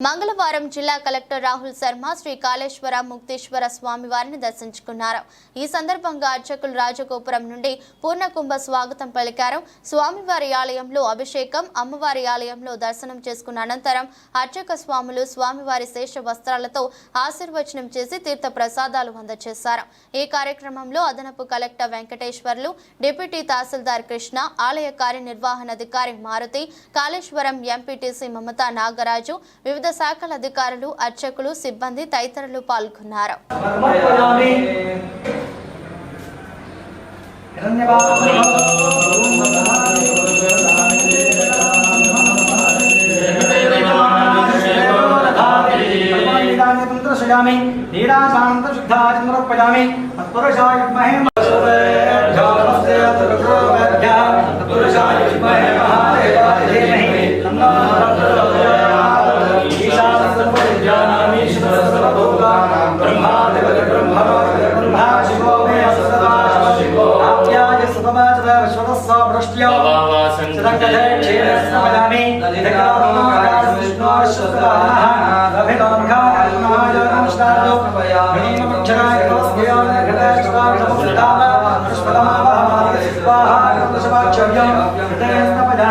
మంగళవారం జిల్లా కలెక్టర్ రాహుల్ శర్మ శ్రీ కాళేశ్వర ముక్తేశ్వర స్వామి వారిని దర్శించుకున్నారు. ఈ సందర్భంగా అర్చకులు రాజగోపురం నుండి పూర్ణకుంభ స్వాగతం పలికారు. స్వామివారి ఆలయంలో అభిషేకం అమ్మవారి ఆలయంలో దర్శనం చేసుకున్న అనంతరం అర్చక స్వాములు స్వామివారి శేష వస్త్రాలతో ఆశీర్వచనం చేసి తీర్థ ప్రసాదాలు అందజేశారు ఈ కార్యక్రమంలో అదనపు కలెక్టర్ వెంకటేశ్వర్లు డిప్యూటీ తహసీల్దార్ కృష్ణ ఆలయ కార్యనిర్వహణాధికారి మారుతి కాళేశ్వరం ఎంపీటీసీ మమతా నాగరాజు వివిధ శాఖల అధికారులు అర్చకులు సిబ్బంది తదితరులు పాల్గొన్నారు. శ్రయామి నీరాశాంత శుద్ధాచంద్రోపయామి తత్పురుషాయ విద్మహే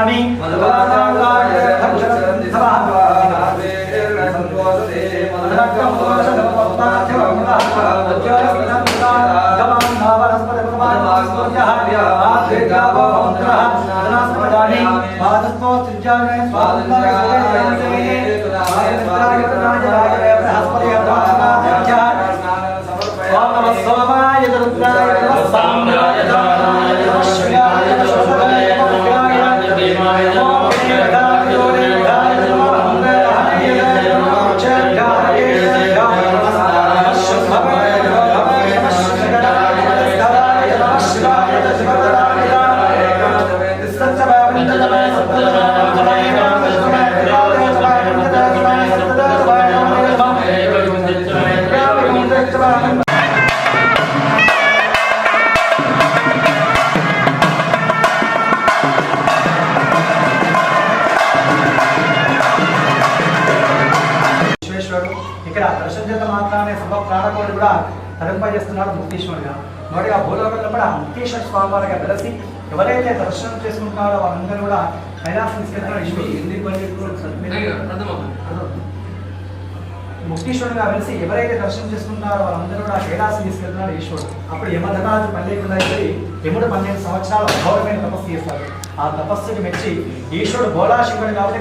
Amin. स्वामी माधुस्मो सृजामि स्वादुस्मो सृजामि माधुस्मो सृजामि విశ్వేశ్వరుడు. ఇక్కడ దర్శన చేత మాత్రమే సర్వ ప్రాణకోటి కూడా తరింపజేస్తున్నాడు ముక్తీశ్వరుడుగా. మరి ఆ భూలోకంలో కూడా ముక్తేశ్వర స్వామి వారిగా వెలసి ఎవరైతే దర్శనం చేసుకుంటున్నారో వారందరూ కూడా కైలాసం తీసుకెళ్తున్నారు ముక్తీశ్వరుడుగా వెలిసి ఎవరైతే దర్శనం చేసుకుంటున్నారో వాళ్ళందరూ కూడా కైలాసం తీసుకెళ్తున్నాడు ఈశ్వరుడు. అప్పుడు యమధరాజు పల్లెకుండా వెళ్ళి యముడు పన్నెండు సంవత్సరాలు ఘోరమైన తపస్సు చేస్తాడు ఆ తపస్సుకి మెచ్చి ఈశ్వరుడు భోళాశివుడు కాబట్టి